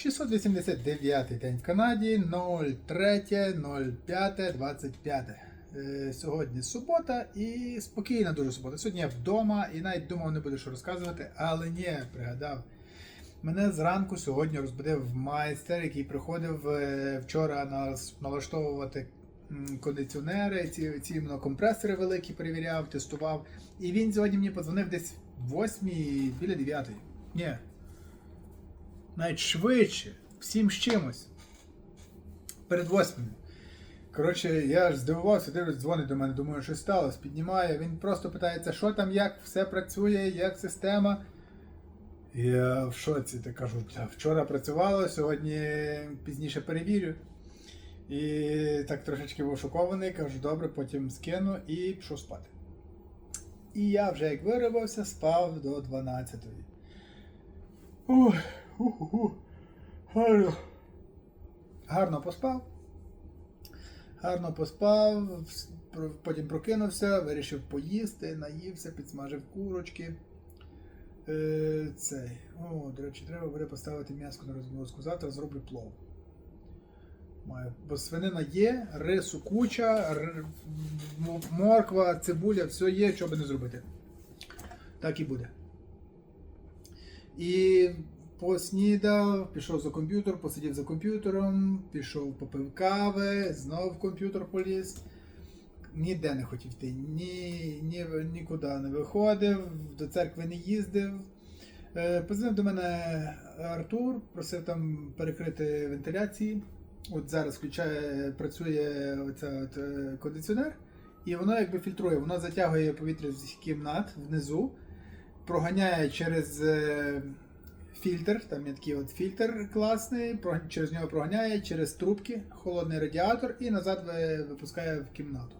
689 день в Канаді, 03.05.25. Е, Сьогодні субота і спокійна дуже субота. Сьогодні я вдома і навіть думав, не буду що розказувати, але ні, пригадав. Мене зранку сьогодні розбудив майстер, який приходив е, вчора налаштовувати кондиціонери, ці, ці компресори великі перевіряв, тестував. І він сьогодні мені подзвонив десь в 8 біля 9. Ні, навіть швидше, всім з чимось. Перед восьмою. Коротше, я ж здивувався, дивлюсь, дзвонить до мене, думаю, що сталося. Піднімає. Він просто питається, що там, як все працює, як система. Я в шоці ти кажу, «Бля, вчора працювало, сьогодні пізніше перевірю. І так трошечки був шокований, кажу, добре, потім скину і пішов спати. І я вже як виробився, спав до 12-ї. Гарно. Гарно поспав. Гарно поспав, потім прокинувся, вирішив поїсти, наївся, підсмажив курочки. Е, цей. О, до речі, треба буде поставити м'яско на розморозку. Завтра зроблю плов. Маю. Бо свинина є, рису куча, р- морква, цибуля, все є, що би не зробити. Так і буде. І поснідав, пішов за комп'ютер, посидів за комп'ютером, пішов попив кави, знов в комп'ютер поліз. Ніде не хотів йти, ні, ні, нікуди не виходив, до церкви не їздив. Е, Позвонив до мене Артур, просив там перекрити вентиляції. От зараз включає, працює оця от, е, кондиціонер, і воно якби фільтрує, воно затягує повітря з кімнат внизу, проганяє через е, фільтр, там є такий от фільтр класний, через нього проганяє, через трубки, холодний радіатор і назад випускає в кімнату.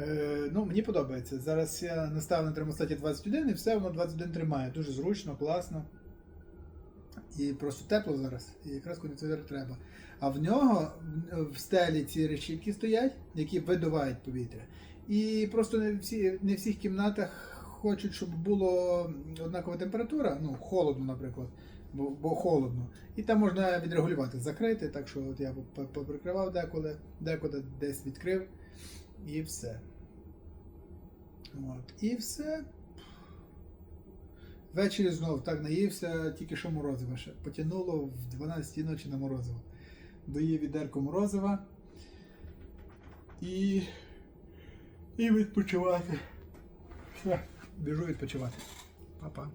Е, ну, мені подобається. Зараз я наставив на термостаті 21 і все, воно 21 тримає. Дуже зручно, класно. І просто тепло зараз, і якраз кондиціонер треба. А в нього в- стелі ці решітки стоять, які видувають повітря. І просто не в всіх кімнатах хочуть, щоб було однакова температура, ну, холодно, наприклад, бо, бо холодно. І там можна відрегулювати, закрити, так що от я по- по- поприкривав деколи, декуди десь відкрив, і все. От. І все. Ввечері знов так наївся, тільки що морозиво ще. Потягнуло в 12 ночі на морозиво. Доїв відерку морозива. І. І відпочивати. Все, біжу відпочивати. Па-па.